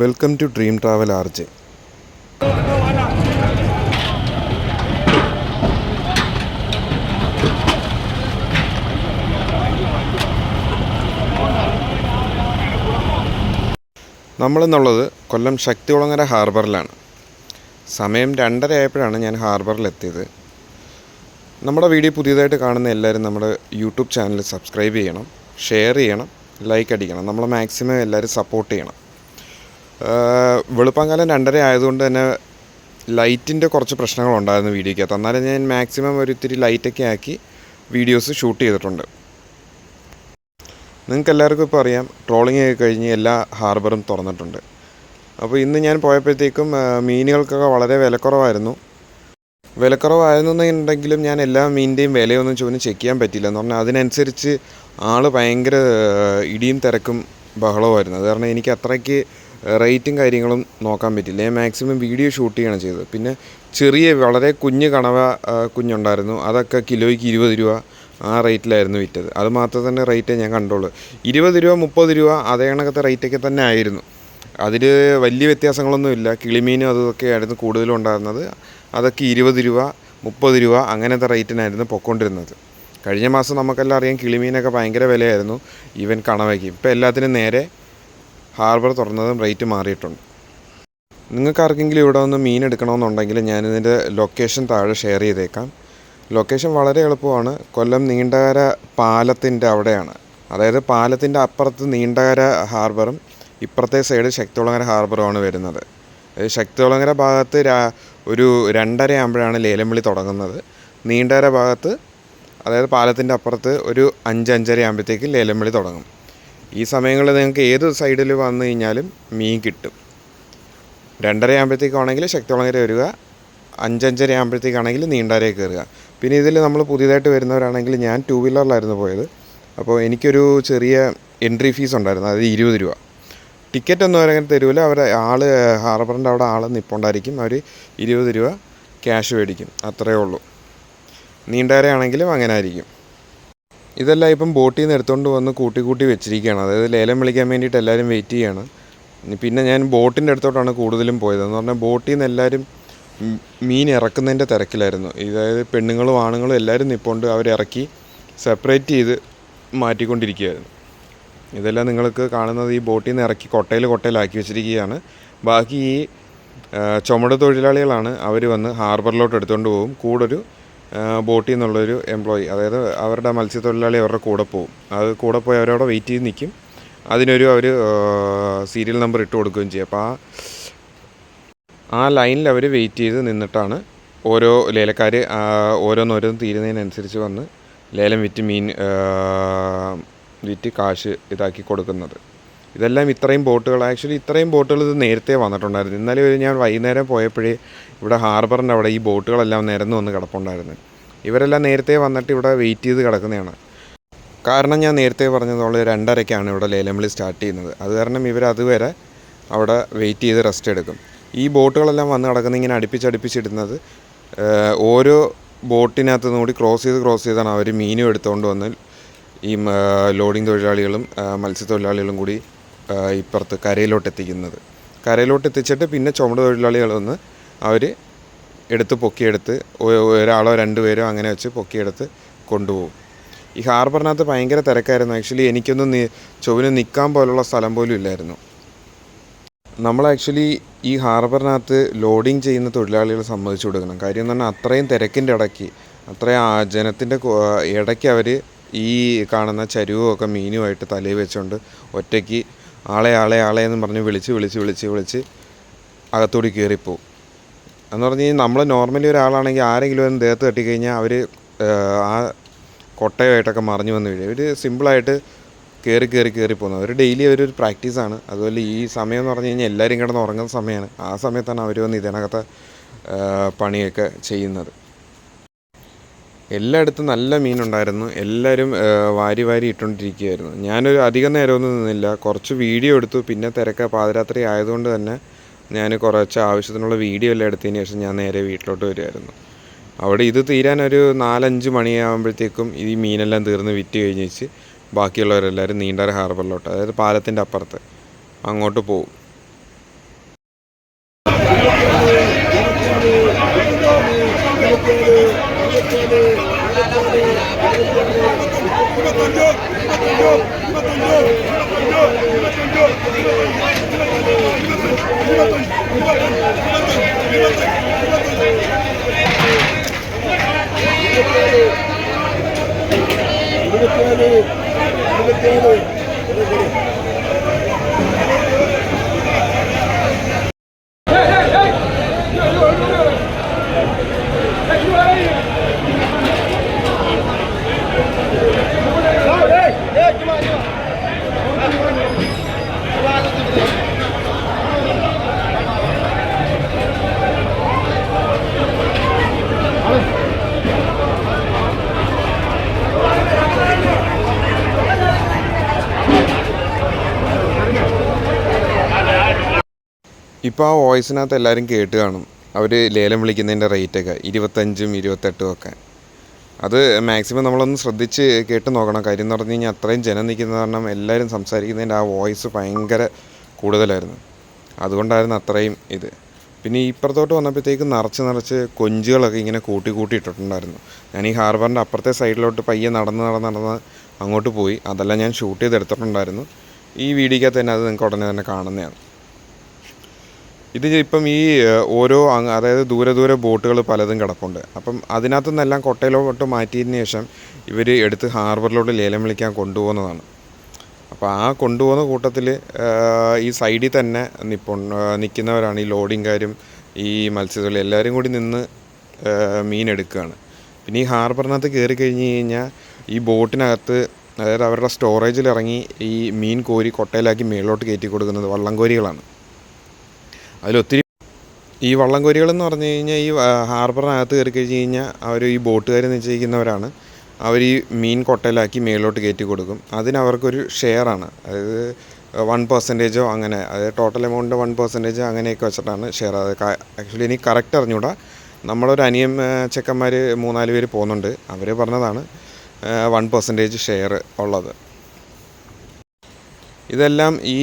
Welcome to dream travel R J നമ്മളെന്നുള്ളത് Kollam Sakthikulangara ഹാർബറിലാണ്. സമയം രണ്ടര ആയപ്പോഴാണ് ഞാൻ ഹാർബറിലെത്തിയത് നമ്മുടെ വീഡിയോ പുതിയതായിട്ട് കാണുന്ന എല്ലാവരും നമ്മുടെ യൂട്യൂബ് ചാനൽ സബ്സ്ക്രൈബ് ചെയ്യണം ഷെയർ ചെയ്യണം ലൈക്ക് അടിക്കണം. നമ്മളെ മാക്സിമം എല്ലാവരും സപ്പോർട്ട് ചെയ്യണം. വെളുപ്പാങ്കാലം രണ്ടര ആയതുകൊണ്ട് തന്നെ ലൈറ്റിന്റെ കുറച്ച് പ്രശ്നങ്ങളുണ്ടായിരുന്നു വീഡിയോയ്ക്കകത്ത്. എന്നാലും ഞാൻ മാക്സിമം ഒരു ഇത്തിരി ലൈറ്റൊക്കെ ആക്കി വീഡിയോസ് ഷൂട്ട് ചെയ്തിട്ടുണ്ട്. നിങ്ങൾക്ക് എല്ലാവർക്കും ഇപ്പോൾ അറിയാം ട്രോളിങ് ഒക്കെ കഴിഞ്ഞ് എല്ലാ ഹാർബറും തുറന്നിട്ടുണ്ട്. അപ്പോൾ ഇന്ന് ഞാൻ പോയപ്പോഴത്തേക്കും മീനുകൾക്കൊക്കെ വളരെ വിലക്കുറവായിരുന്നു. വിലക്കുറവായിരുന്നുണ്ടെങ്കിലും ഞാൻ എല്ലാ മീനിന്റെയും വിലയൊന്നും ചോദിച്ച് ചെക്ക് ചെയ്യാൻ പറ്റില്ല എന്ന് പറഞ്ഞാൽ അതിനനുസരിച്ച് ആൾ ഭയങ്കര ഇടിയും തിരക്കും ബഹളമായിരുന്നു അത് കാരണം എനിക്ക് അത്രയ്ക്ക് റേറ്റും കാര്യങ്ങളും നോക്കാൻ പറ്റില്ല. ഞാൻ മാക്സിമം വീഡിയോ ഷൂട്ട് ചെയ്യുകയാണ് ചെയ്തത്. പിന്നെ ചെറിയ വളരെ കുഞ്ഞ് കണവ കുഞ്ഞുണ്ടായിരുന്നു. അതൊക്കെ കിലോയ്ക്ക് ഇരുപത് രൂപ ആ റേറ്റിലായിരുന്നു വിറ്റത്. അത് മാത്രം തന്നെ റേറ്റേ ഞാൻ കണ്ടുള്ളൂ ഇരുപത് രൂപ മുപ്പത് രൂപ അതേ കണക്കത്തെ റേറ്റൊക്കെ തന്നെ ആയിരുന്നു. അതിൽ വലിയ വ്യത്യാസങ്ങളൊന്നുമില്ല കിളിമീനും അതൊക്കെ ആയിരുന്നു കൂടുതലും ഉണ്ടായിരുന്നത്. അതൊക്കെ ഇരുപത് രൂപ മുപ്പത് രൂപ അങ്ങനത്തെ റേറ്റിനായിരുന്നു പൊക്കൊണ്ടിരുന്നത്. കഴിഞ്ഞ മാസം നമുക്കെല്ലാം അറിയാം കിളിമീനൊക്കെ ഭയങ്കര വിലയായിരുന്നു. ഈവൻ കണവയ്ക്ക്. ഇപ്പോൾ എല്ലാത്തിനും നേരെ ഹാർബർ തുറന്നതും റേറ്റ് മാറിയിട്ടുണ്ട്. നിങ്ങൾക്ക് ആർക്കെങ്കിലും ഇവിടെ ഒന്ന് മീൻ എടുക്കണമെന്നുണ്ടെങ്കിൽ ഞാനിതിന്റെ ലൊക്കേഷൻ താഴെ ഷെയർ ചെയ്തേക്കാം. ലൊക്കേഷൻ വളരെ എളുപ്പമാണ്. കൊല്ലം നീണ്ടകര പാലത്തിന്റെ അവിടെയാണ്. അതായത് പാലത്തിന്റെ അപ്പുറത്ത് നീണ്ടകര ഹാർബറും ഇപ്പുറത്തെ സൈഡ് ശക്തികുളങ്ങര ഹാർബറുമാണ് വരുന്നത്. ശക്തികുളങ്ങര ഭാഗത്ത് രാ ഒരു രണ്ടര ആകുമ്പോഴാണ് ലേലം വിളി തുടങ്ങുന്നത്. നീണ്ടകര ഭാഗത്ത് അതായത് പാലത്തിന്റെ അപ്പുറത്ത് ഒരു അഞ്ച് അഞ്ചര ആകുമ്പോഴത്തേക്ക് ലേലം വിളി തുടങ്ങും. ഈ സമയങ്ങളിൽ നിങ്ങൾക്ക് ഏത് സൈഡിൽ വന്നു കഴിഞ്ഞാലും മീൻ കിട്ടും. രണ്ടര ആകുമ്പോഴത്തേക്കാണെങ്കിൽ ശക്തികുളങ്ങര വരിക. അഞ്ചഞ്ചര ആകുമ്പോഴത്തേക്കാണെങ്കിൽ നീണ്ടാരെ കയറുക. പിന്നെ ഇതിൽ നമ്മൾ പുതിയതായിട്ട് വരുന്നവരാണെങ്കിൽ ഞാൻ ടൂ വീലറിലായിരുന്നു പോയത്. അപ്പോൾ എനിക്കൊരു ചെറിയ എൻട്രി ഫീസ് ഉണ്ടായിരുന്നു. അതായത് ഇരുപത് രൂപ. ടിക്കറ്റ് ഒന്നും അവരങ്ങനെ തരൂല. അവർ ആൾ ഹാർബറിന്റെ അവിടെ ആൾ നിൽപ്പുണ്ടായിരിക്കും അവർ ഇരുപത് രൂപ ക്യാഷ് മേടിക്കും. അത്രയേ ഉള്ളൂ. നീണ്ടാരെ ആണെങ്കിലും അങ്ങനെ ആയിരിക്കും. ഇതെല്ലാം ഇപ്പം ബോട്ടിൽ നിന്ന് എടുത്തുകൊണ്ട് വന്ന് കൂട്ടി കൂട്ടി വെച്ചിരിക്കുകയാണ് അതായത് ലേലം വിളിക്കാൻ വേണ്ടിയിട്ട് എല്ലാവരും വെയിറ്റ് ചെയ്യാണ്. പിന്നെ ഞാൻ ബോട്ടിന്റെ അടുത്തോട്ടാണ് കൂടുതലും പോയത്. എന്ന് പറഞ്ഞാൽ ബോട്ടിൽ നിന്ന് എല്ലാവരും മീൻ ഇറക്കുന്നതിന്റെ തിരക്കിലായിരുന്നു. അതായത് പെണ്ണുങ്ങളും ആണുങ്ങളും എല്ലാവരും നിൽപ്പുണ്ട് അവരിറക്കി സെപ്പറേറ്റ് ചെയ്ത് മാറ്റിക്കൊണ്ടിരിക്കുകയായിരുന്നു. ഇതെല്ലാം നിങ്ങൾക്ക് കാണുന്നത് ഈ ബോട്ടിൽ നിന്ന് ഇറക്കി കൊട്ടയിൽ കൊട്ടയിലാക്കി വെച്ചിരിക്കുകയാണ്. ബാക്കി ഈ ചുമട തൊഴിലാളികളാണ് അവർ വന്ന് ഹാർബറിലോട്ട് എടുത്തുകൊണ്ട് പോകും. കൂടൊരു ബോട്ടിൽ നിന്നുള്ളൊരു എംപ്ലോയി അതായത് അവരുടെ മത്സ്യത്തൊഴിലാളി അവരുടെ കൂടെ പോകും അത് കൂടെ പോയി അവരവിടെ വെയിറ്റ് ചെയ്ത് നിൽക്കും അതിനൊരു അവർ സീരിയൽ നമ്പർ ഇട്ട് കൊടുക്കുകയും ചെയ്യും. അപ്പോൾ ആ ലൈനിൽ അവർ വെയിറ്റ് ചെയ്ത് നിന്നിട്ടാണ് ഓരോ ലേലക്കാർ ഓരോന്നോരോന്ന് തീരുന്നതിനനുസരിച്ച് വന്ന് ലേലം വിറ്റ് മീൻ വിറ്റ് കാശ് ഇതാക്കി കൊടുക്കുന്നത്. ഇതെല്ലാം ഇത്രയും ബോട്ടുകൾ ആക്ച്വലി ഇത്രയും ബോട്ടുകൾ ഇത് നേരത്തെ വന്നിട്ടുണ്ടായിരുന്നു. ഇന്നലെ ഒരു ഞാൻ വൈകുന്നേരം പോയപ്പോഴേ ഇവിടെ ഹാർബറിന്റെ അവിടെ ഈ ബോട്ടുകളെല്ലാം നിരന്ന് വന്ന് കിടപ്പുണ്ടായിരുന്നു. ഇവരെല്ലാം നേരത്തെ വന്നിട്ട് ഇവിടെ വെയിറ്റ് ചെയ്ത് കിടക്കുന്നതാണ്. കാരണം ഞാൻ നേരത്തെ പറഞ്ഞതുപോലെ രണ്ടരയ്ക്കാണ് ഇവിടെ ലേലം വിളി സ്റ്റാർട്ട് ചെയ്യുന്നത്. അത് കാരണം ഇവർ അതുവരെ അവിടെ വെയിറ്റ് ചെയ്ത് റെസ്റ്റ് എടുക്കും. ഈ ബോട്ടുകളെല്ലാം വന്ന് കിടക്കുന്ന ഇങ്ങനെ അടുപ്പിച്ചടുപ്പിച്ചിടുന്നത് ഓരോ ബോട്ടിനകത്ത് നിന്ന് കൂടി ക്രോസ് ചെയ്ത് ക്രോസ് ചെയ്താണ് അവർ മീനും എടുത്തുകൊണ്ട് വന്ന് ഈ ലോഡിംഗ് തൊഴിലാളികളും മത്സ്യത്തൊഴിലാളികളും കൂടി ഇപ്പുറത്ത് കരയിലോട്ട് എത്തിക്കുന്നത് കരയിലോട്ട് എത്തിച്ചിട്ട് പിന്നെ ചുമട് തൊഴിലാളികൾ വന്ന് അവർ എടുത്ത് പൊക്കിയെടുത്ത് ഒരാളോ രണ്ടുപേരോ അങ്ങനെ വെച്ച് പൊക്കിയെടുത്ത് കൊണ്ടുപോകും. ഈ ഹാർബറിനകത്ത് ഭയങ്കര തിരക്കായിരുന്നു. ആക്ച്വലി എനിക്കൊന്നും നി- ചൊവ്വിന് നിൽക്കാൻ പോലുള്ള സ്ഥലം പോലും ഇല്ലായിരുന്നു. നമ്മൾ ആക്ച്വലി ഈ ഹാർബറിനകത്ത് ലോഡിങ് ചെയ്യുന്ന തൊഴിലാളികളെ സമ്മതിച്ചു കൊടുക്കണം. കാര്യം എന്ന് പറഞ്ഞാൽ അത്രയും തിരക്കിന്റെ ഇടയ്ക്ക് അത്രയും ജനത്തിന്റെ ഇടയ്ക്ക് അവർ ഈ കാണുന്ന ചരുവുമൊക്കെ മീനുമായിട്ട് തലയിൽ വെച്ചുകൊണ്ട് ഒറ്റയ്ക്ക് ആളെ ആളെ ആളെ എന്ന് പറഞ്ഞ് വിളിച്ച് വിളിച്ച് വിളിച്ച് വിളിച്ച് അകത്തോടി കയറിപ്പോവും എന്ന് പറഞ്ഞു കഴിഞ്ഞാൽ നമ്മൾ നോർമലി ഒരാളാണെങ്കിൽ ആരെങ്കിലും ഒന്ന് ദേഹത്ത് തട്ടിക്കഴിഞ്ഞാൽ അവർ ആ കൊട്ടയമായിട്ടൊക്കെ മറിഞ്ഞു വന്ന് വീഴും. ഇവർ സിമ്പിളായിട്ട് കയറി കയറി കയറി പോകുന്നത് അവർ ഡെയിലി അവരൊരു പ്രാക്ടീസാണ് അതുപോലെ ഈ സമയം എന്ന് പറഞ്ഞു കഴിഞ്ഞാൽ എല്ലാവരും കിടന്ന് ഉറങ്ങുന്ന സമയമാണ് ആ സമയത്താണ് അവർ വന്ന് ഇതിനകത്തെ പണിയൊക്കെ ചെയ്യുന്നത്. എല്ലായിടത്തും നല്ല മീനുണ്ടായിരുന്നു. എല്ലാവരും വാരി വാരി ഇട്ടുകൊണ്ടിരിക്കുകയായിരുന്നു. ഞാനൊരു അധികം നേരമൊന്നും നിന്നില്ല. കുറച്ച് വീഡിയോ എടുത്തു. പിന്നെ തിരക്ക് പാതിരാത്രി ആയതുകൊണ്ട് തന്നെ ഞാൻ കുറച്ച് ആവശ്യത്തിനുള്ള വീഡിയോ എല്ലാം എടുത്തതിന് ശേഷം ഞാൻ നേരെ വീട്ടിലോട്ട് വരുമായിരുന്നു അവിടെ ഇത് തീരാൻ ഒരു നാലഞ്ച് മണിയാകുമ്പോഴത്തേക്കും ഈ മീനെല്ലാം തീർന്ന് വിറ്റ് കഴിഞ്ഞേച്ച് ബാക്കിയുള്ളവരെല്ലാവരും നീണ്ടാർ ഹാർബറിലോട്ട് അതായത് പാലത്തിന്റെ അപ്പുറത്ത് അങ്ങോട്ട് പോകും ഇരുപത്തഞ്ചോ ഇരുപത്തഞ്ചോ ഇരുപത്തഞ്ചോ ഇരുപത്തഞ്ചോ இருபத்தேழு இருபத்தேழு ഇപ്പോൾ ആ വോയിസിനകത്ത് എല്ലാവരും കേട്ട് കാണും. അവർ ലേലം വിളിക്കുന്നതിന്റെ റേറ്റൊക്കെ ഇരുപത്തഞ്ചും ഇരുപത്തെട്ടും ഒക്കെ. അത് മാക്സിമം നമ്മളൊന്ന് ശ്രദ്ധിച്ച് കേട്ട് നോക്കണം. കാര്യം എന്ന് പറഞ്ഞു കഴിഞ്ഞാൽ അത്രയും ജനം നിൽക്കുന്ന കാരണം എല്ലാവരും സംസാരിക്കുന്നതിന്റെ ആ വോയിസ് ഭയങ്കര കൂടുതലായിരുന്നു. അതുകൊണ്ടായിരുന്നു അത്രയും ഇത്. പിന്നെ ഇപ്പുറത്തോട്ട് വന്നപ്പോഴത്തേക്ക് നിറച്ച് നിറച്ച് കൊഞ്ചുകളൊക്കെ ഇങ്ങനെ കൂട്ടി കൂട്ടി ഇട്ടിട്ടുണ്ടായിരുന്നു. ഞാൻ ഈ ഹാർബറിന്റെ അപ്പുറത്തെ സൈഡിലോട്ട് പയ്യെ നടന്ന് നടന്ന് നടന്ന് അങ്ങോട്ട് പോയി. അതെല്ലാം ഞാൻ ഷൂട്ട് ചെയ്തെടുത്തിട്ടുണ്ടായിരുന്നു. ഈ വീഡിയോക്കകത്ത് തന്നെ അത് നിങ്ങൾക്ക് ഉടനെ തന്നെ കാണുന്നതാണ്. ഇത് ഇപ്പം ഈ ഓരോ അതായത് ദൂരെ ദൂരെ ബോട്ടുകൾ പലതും കിടപ്പുണ്ട്. അപ്പം അതിനകത്തു നിന്നെല്ലാം കൊട്ടയിലോട്ട് മാറ്റിയതിന് ശേഷം ഇവർ എടുത്ത് ഹാർബറിലോട്ട് ലേലം വിളിക്കാൻ കൊണ്ടുപോകുന്നതാണ്. അപ്പോൾ ആ കൊണ്ടുപോകുന്ന കൂട്ടത്തിൽ ഈ സൈഡിൽ തന്നെ നിപ്പ നിൽക്കുന്നവരാണ് ഈ ലോഡിങ്കാരും ഈ മത്സ്യത്തൊഴിൽ എല്ലാവരും കൂടി നിന്ന് മീനെടുക്കുകയാണ് പിന്നെ ഈ ഹാർബറിനകത്ത് കയറി കഴിഞ്ഞ് കഴിഞ്ഞാൽ ഈ ബോട്ടിനകത്ത് അതായത് അവരുടെ സ്റ്റോറേജിൽ ഇറങ്ങി ഈ മീൻ കോരി കൊട്ടയിലാക്കി മേളിലോട്ട് കയറ്റി കൊടുക്കുന്നത് വള്ളംകോരികളാണ്. അതിലൊത്തിരി ഈ വള്ളം എന്ന് പറഞ്ഞു കഴിഞ്ഞാൽ ഈ ഹാർബറിനകത്ത് കയറി കഴിഞ്ഞ് കഴിഞ്ഞാൽ അവർ ഈ ബോട്ടുകാർ നിശ്ചയിക്കുന്നവരാണ്. അവർ ഈ മീൻ കൊട്ടയിലാക്കി മേളിലോട്ട് കയറ്റി കൊടുക്കും. അതിനവർക്കൊരു ഷെയറാണ്. അതായത് വൺ പെർസെന്റേജോ അങ്ങനെ അതായത് ടോട്ടൽ എമൗണ്ട് വൺ പെർസെന്റേജോ അങ്ങനെയൊക്കെ വെച്ചിട്ടാണ് ഷെയർ അത് ആക്ച്വലി എനിക്ക് കറക്റ്റ് അറിഞ്ഞൂടാ. നമ്മളൊരു അനിയം ചെക്കന്മാർ മൂന്നാൽ പേര് പോകുന്നുണ്ട്. അവർ പറഞ്ഞതാണ് വൺ പെർസെന്റേജ് ഷെയർ ഉള്ളത്. ഇതെല്ലാം ഈ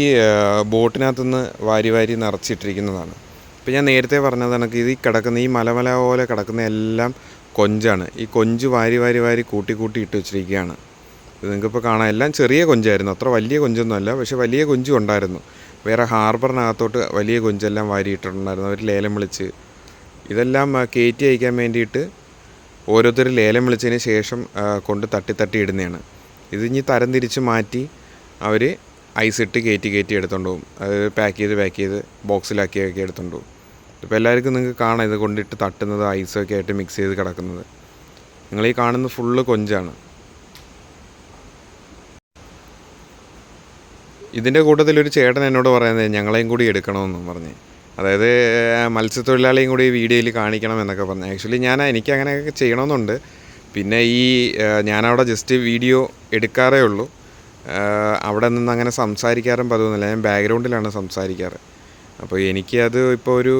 ബോട്ടിനകത്തു നിന്ന് വാരി വാരി നിറച്ചിട്ടിരിക്കുന്നതാണ്. ഇപ്പം ഞാൻ നേരത്തെ പറഞ്ഞത് കണക്ക് ഇത് കിടക്കുന്ന ഈ മലമല പോലെ കിടക്കുന്ന എല്ലാം കൊഞ്ചാണ്. ഈ കൊഞ്ച് വാരി വാരി വാരി കൂട്ടി കൂട്ടി ഇട്ട് വെച്ചിരിക്കുകയാണ്. ഇത് നിങ്ങൾക്കിപ്പോൾ കാണാം. എല്ലാം ചെറിയ കൊഞ്ചായിരുന്നു. അത്ര വലിയ കൊഞ്ചൊന്നുമല്ല. പക്ഷേ വലിയ കൊഞ്ചും ഉണ്ടായിരുന്നു. വേറെ ഹാർബറിനകത്തോട്ട് വലിയ കൊഞ്ചെല്ലാം വാരി ഇട്ടിട്ടുണ്ടായിരുന്നു. അവർ ലേലം വിളിച്ച്. ഇതെല്ലാം കയറ്റി അയക്കാൻ വേണ്ടിയിട്ട് ഓരോരുത്തർ ലേലം വിളിച്ചതിന് ശേഷം കൊണ്ട് തട്ടി തട്ടി ഇടുന്നതാണ്. ഇത് ഇനി തരം തിരിച്ച് മാറ്റി അവർ ഐസ് ഇട്ട് കയറ്റി കയറ്റി എടുത്തോണ്ട് പോകും അത് പാക്ക് ചെയ്ത് പാക്ക് ചെയ്ത് ബോക്സിലാക്കി ഒക്കെ എടുത്തോണ്ട് പോകും ഇപ്പോൾ എല്ലാവർക്കും നിങ്ങൾക്ക് കാണാം ഇത് കൊണ്ടിട്ട് തട്ടുന്നത് ഐസൊക്കെ ആയിട്ട് മിക്സ് ചെയ്ത് കിടക്കുന്നത്. നിങ്ങൾ ഈ കാണുന്ന ഫുള്ള് കൊഞ്ചാണ്. ഇതിന്റെ കൂട്ടത്തിൽ ഒരു ചേട്ടൻ എന്നോട് പറയുന്നത് ഞങ്ങളെയും കൂടി എടുക്കണമെന്നും പറഞ്ഞ്. അതായത് മത്സ്യത്തൊഴിലാളിയും കൂടി ഈ വീഡിയോയിൽ കാണിക്കണം എന്നൊക്കെ പറഞ്ഞു. ആക്ച്വലി ഞാൻ എനിക്ക് അങ്ങനെയൊക്കെ ചെയ്യണമെന്നുണ്ട്. പിന്നെ ഈ ഞാനവിടെ ജസ്റ്റ് വീഡിയോ എടുക്കാറേ ഉള്ളൂ. അവിടെ നിന്ന് അങ്ങനെ സംസാരിക്കാറും പതിവൊന്നുമില്ല. ഞാൻ ബാക്ക്ഗ്രൗണ്ടിലാണ് സംസാരിക്കാറ്. അപ്പോൾ എനിക്ക് അത് ഇപ്പോൾ ഒരു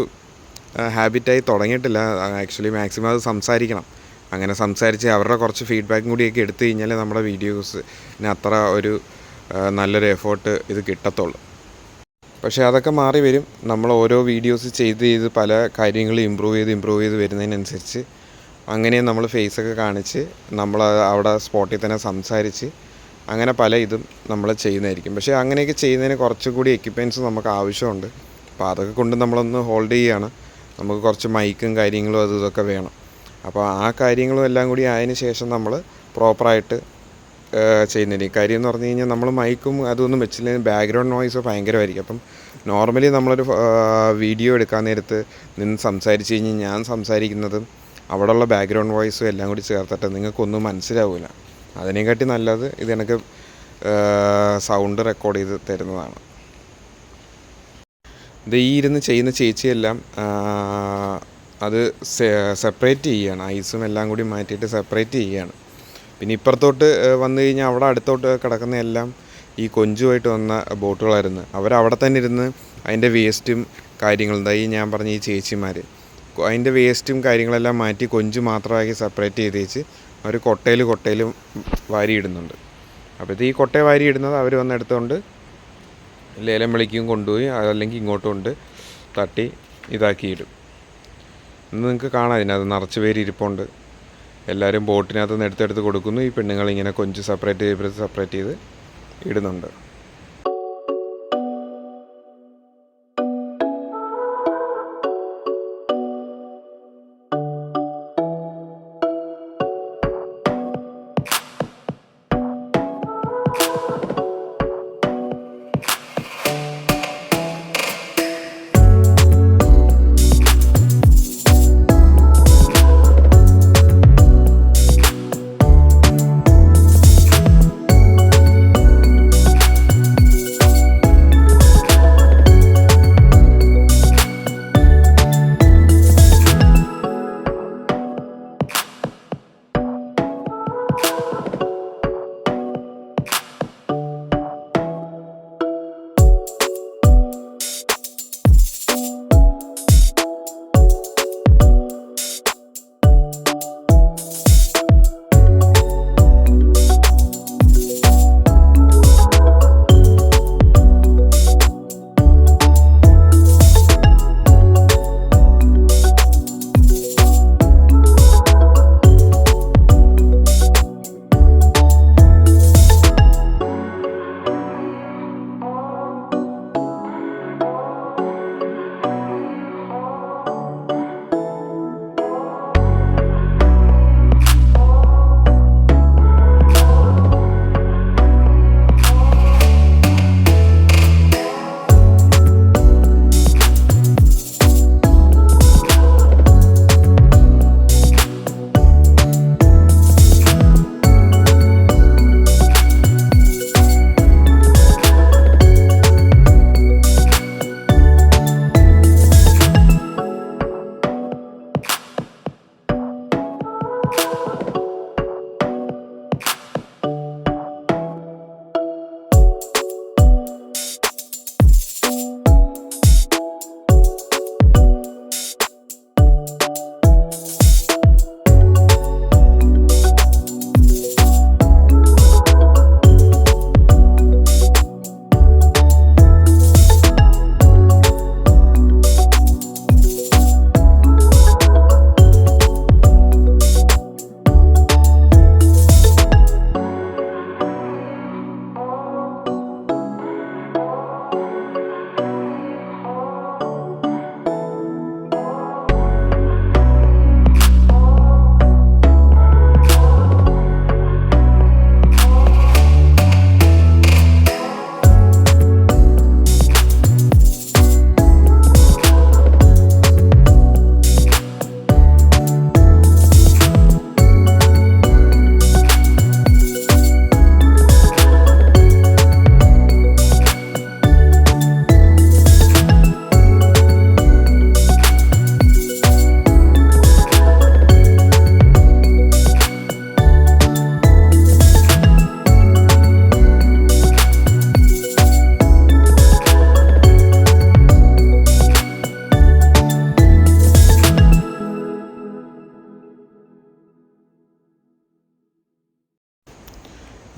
ഹാബിറ്റായി തുടങ്ങിയിട്ടില്ല. ആക്ച്വലി മാക്സിമം അത് സംസാരിക്കണം. അങ്ങനെ സംസാരിച്ച് അവരുടെ കുറച്ച് ഫീഡ്ബാക്കും കൂടിയൊക്കെ എടുത്തു കഴിഞ്ഞാൽ നമ്മുടെ വീഡിയോസിന് അത്ര ഒരു നല്ലൊരു എഫേർട്ട് ഇത് കിട്ടത്തുള്ളൂ. പക്ഷേ അതൊക്കെ മാറി വരും. നമ്മൾ ഓരോ വീഡിയോസ് ചെയ്ത് ചെയ്ത് പല കാര്യങ്ങളും ഇമ്പ്രൂവ് ചെയ്ത് ഇമ്പ്രൂവ് ചെയ്ത് വരുന്നതിനനുസരിച്ച് അങ്ങനെ നമ്മൾ ഫേസൊക്കെ കാണിച്ച് നമ്മൾ അവിടെ സ്പോട്ടിൽ തന്നെ സംസാരിച്ച് അങ്ങനെ പല ഇതും നമ്മൾ ചെയ്യുന്നതായിരിക്കും. പക്ഷേ അങ്ങനെയൊക്കെ ചെയ്യുന്നതിന് കുറച്ചും കൂടി എക്യുപ്മെന്റ്സ് നമുക്ക് ആവശ്യമുണ്ട്. അപ്പോൾ അതൊക്കെ കൊണ്ട് നമ്മളൊന്ന് ഹോൾഡ് ചെയ്യുകയാണ്. നമുക്ക് കുറച്ച് മൈക്കും കാര്യങ്ങളും അതും ഇതൊക്കെ വേണം. അപ്പോൾ ആ കാര്യങ്ങളും എല്ലാം കൂടി ആയതിനു ശേഷം നമ്മൾ പ്രോപ്പറായിട്ട് ചെയ്യുന്നില്ല കാര്യം എന്ന് പറഞ്ഞു കഴിഞ്ഞാൽ നമ്മൾ മൈക്കും അതൊന്നും വെച്ചില്ലെങ്കിൽ ബാക്ക്ഗ്രൗണ്ട് നോയ്സ് ഭയങ്കരമായിരിക്കും. അപ്പം നോർമലി നമ്മളൊരു വീഡിയോ എടുക്കാൻ നേരത്ത് നിന്ന് സംസാരിച്ച് കഴിഞ്ഞ് ഞാൻ സംസാരിക്കുന്നതും അവിടെയുള്ള ബാക്ക്ഗ്രൗണ്ട് വോയിസും എല്ലാം കൂടി ചേർത്തിട്ട് നിങ്ങൾക്കൊന്നും മനസ്സിലാവില്ല അതിനെക്കാട്ടി നല്ലത് ഇത് എനിക്ക് സൗണ്ട് റെക്കോർഡ് ചെയ്ത് തരുന്നതാണ്. ഇത് ഈ ഇരുന്ന് ചെയ്യുന്ന ചേച്ചിയെല്ലാം അത് സെപ്പറേറ്റ് ചെയ്യുകയാണ്. ഐസും എല്ലാം കൂടി മാറ്റിയിട്ട് സെപ്പറേറ്റ് ചെയ്യുകയാണ്. പിന്നെ ഇപ്പുറത്തോട്ട് വന്നു കഴിഞ്ഞാൽ അവിടെ അടുത്തോട്ട് കിടക്കുന്ന എല്ലാം ഈ കൊഞ്ചുമായിട്ട് വന്ന ബോട്ടുകളായിരുന്നു. അവരവിടെ തന്നെ ഇരുന്ന് അതിന്റെ വേസ്റ്റും കാര്യങ്ങളും ഈ ഞാൻ പറഞ്ഞ ഈ ചേച്ചിമാർ അതിന്റെ വേസ്റ്റും കാര്യങ്ങളെല്ലാം മാറ്റി കൊഞ്ച് മാത്രമാക്കി സെപ്പറേറ്റ് ചെയ്ത് വെച്ച് അവർ കൊട്ടയിൽ കൊട്ടയിൽ വാരിയിടുന്നുണ്ട് അപ്പോൾ ഇത് ഈ കൊട്ടയെ വാരിയിടുന്നത് അവർ വന്നെടുത്തുകൊണ്ട് ലേലം വിളിക്കും കൊണ്ടുപോയി അതല്ലെങ്കിൽ ഇങ്ങോട്ടും കൊണ്ട് തട്ടി ഇതാക്കിയിടും ഇന്ന് നിങ്ങൾക്ക് കാണാം ഇതിനകത്ത് നിറച്ച് പേര് ഇരിപ്പുണ്ട്. എല്ലാവരും ബോട്ടിനകത്ത് നിന്ന് എടുത്തെടുത്ത് കൊടുക്കുന്നു. ഈ പെണ്ണുങ്ങളിങ്ങനെ കൊഞ്ച് സെപ്പറേറ്റ് ചെയ്ത് സെപ്പറേറ്റ് ചെയ്ത് ഇടുന്നുണ്ട്.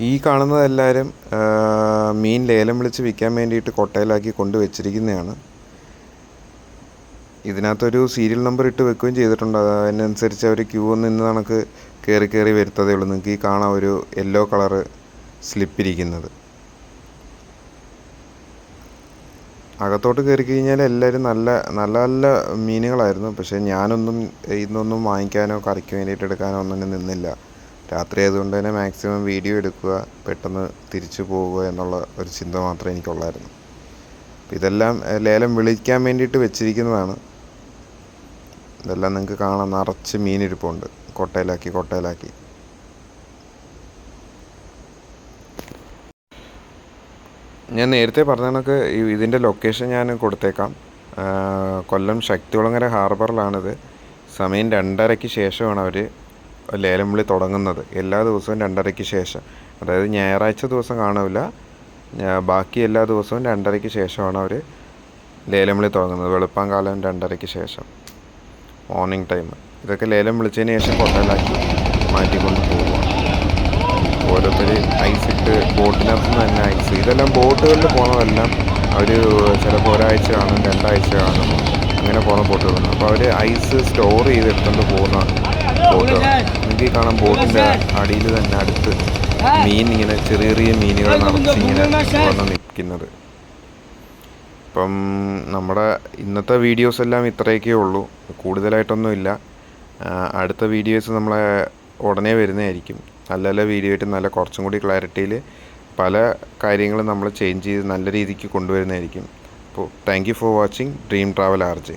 ഈ കാണുന്നത് എല്ലാവരും മീൻ ലേലം വിളിച്ച് വിൽക്കാൻ വേണ്ടിയിട്ട് കൊട്ടയിലാക്കി കൊണ്ട് വെച്ചിരിക്കുന്നതാണ്. ഇതിനകത്തൊരു സീരിയൽ നമ്പർ ഇട്ട് വെക്കുകയും ചെയ്തിട്ടുണ്ട്. അതിനനുസരിച്ച് അവർ ക്യൂ നിന്ന് കണക്ക് കയറി കയറി വരുത്തതേ ഉള്ളൂ. നിങ്ങൾക്ക് ഈ കാണാം ഒരു യെല്ലോ കളറ് സ്ലിപ്പിരിക്കുന്നത് അകത്തോട്ട് കയറി കഴിഞ്ഞാൽ എല്ലാവരും നല്ല നല്ല നല്ല മീനുകളായിരുന്നു. പക്ഷേ ഞാനൊന്നും ഇന്നൊന്നും വാങ്ങിക്കാനോ കറിക്ക് വേണ്ടിയിട്ട് എടുക്കാനോ ഒന്നും നിന്നില്ല. രാത്രി ആയതുകൊണ്ട് തന്നെ മാക്സിമം വീഡിയോ എടുക്കുക പെട്ടെന്ന് തിരിച്ചു പോവുക എന്നുള്ള ഒരു ചിന്ത മാത്രമേ എനിക്കുള്ളായിരുന്നു. അപ്പോൾ ഇതെല്ലാം ലേലം വിളിക്കാൻ വേണ്ടിയിട്ട് വെച്ചിരിക്കുന്നതാണ്. ഇതെല്ലാം നിങ്ങൾക്ക് കാണാം നിറച്ച് മീനിരിപ്പുണ്ട്. കൊട്ടയിലാക്കി കൊട്ടയിലാക്കി. ഞാൻ നേരത്തെ പറഞ്ഞ കണക്ക് ഇതിന്റെ ലൊക്കേഷൻ ഞാൻ കൊടുത്തേക്കാം. കൊല്ലം ശക്തികുളങ്ങര ഹാർബറിലാണിത് സമയം രണ്ടരയ്ക്ക് ശേഷമാണ് അവർ ലേലം വിളി തുടങ്ങുന്നത് എല്ലാ ദിവസവും രണ്ടരയ്ക്ക് ശേഷം. അതായത് ഞായറാഴ്ച ദിവസം കാണില്ല ബാക്കി എല്ലാ ദിവസവും രണ്ടരയ്ക്ക് ശേഷമാണ് അവർ ലേലം വിളി തുടങ്ങുന്നത്. വെളുപ്പാങ്കാലം രണ്ടരയ്ക്ക് ശേഷം. മോർണിംഗ് ടൈം ഇതൊക്കെ ലേലം വിളിച്ചതിന് ശേഷം കൊട്ടയിലാക്കി മാറ്റിക്കൊണ്ട് പോവുകയാണ് ഓരോരുത്തർ ഐസ് ഇട്ട് ബോട്ടിനകത്ത് നിന്ന് തന്നെ ഐസ് ഇതെല്ലാം ബോട്ടുകളിൽ പോകുന്നതെല്ലാം അവർ ചിലപ്പോൾ ഒരാഴ്ച കാണും രണ്ടാഴ്ച കാണും. അങ്ങനെ പോകുന്ന ബോട്ടുകളാണ്. അപ്പോൾ അവർ ഐസ് സ്റ്റോർ ചെയ്ത് എടുത്തുകൊണ്ട് പോകുന്ന ബോട്ടുകളാണ് നിങ്ങൾക്ക് ഈ കാണാൻ ബോട്ടിന്റെ അടിയിൽ തന്നെ അടുത്ത് മീൻ ഇങ്ങനെ ചെറിയ ചെറിയ മീനുകൾ നിറച്ചിങ്ങനെ വന്ന് നിൽക്കുന്നത് ഇപ്പം നമ്മുടെ ഇന്നത്തെ വീഡിയോസ് എല്ലാം ഇത്രയൊക്കെ ഉള്ളൂ കൂടുതലായിട്ടൊന്നുമില്ല ഇല്ല അടുത്ത വീഡിയോസ് നമ്മളെ ഉടനെ വരുന്നതായിരിക്കും നല്ല നല്ല വീഡിയോ ആയിട്ട് നല്ല കുറച്ചും കൂടി ക്ലാരിറ്റിയിൽ പല കാര്യങ്ങളും നമ്മൾ ചേഞ്ച് ചെയ്ത് നല്ല രീതിക്ക് കൊണ്ടുവരുന്നതായിരിക്കും അപ്പോൾ thank you for watching dream travel RJ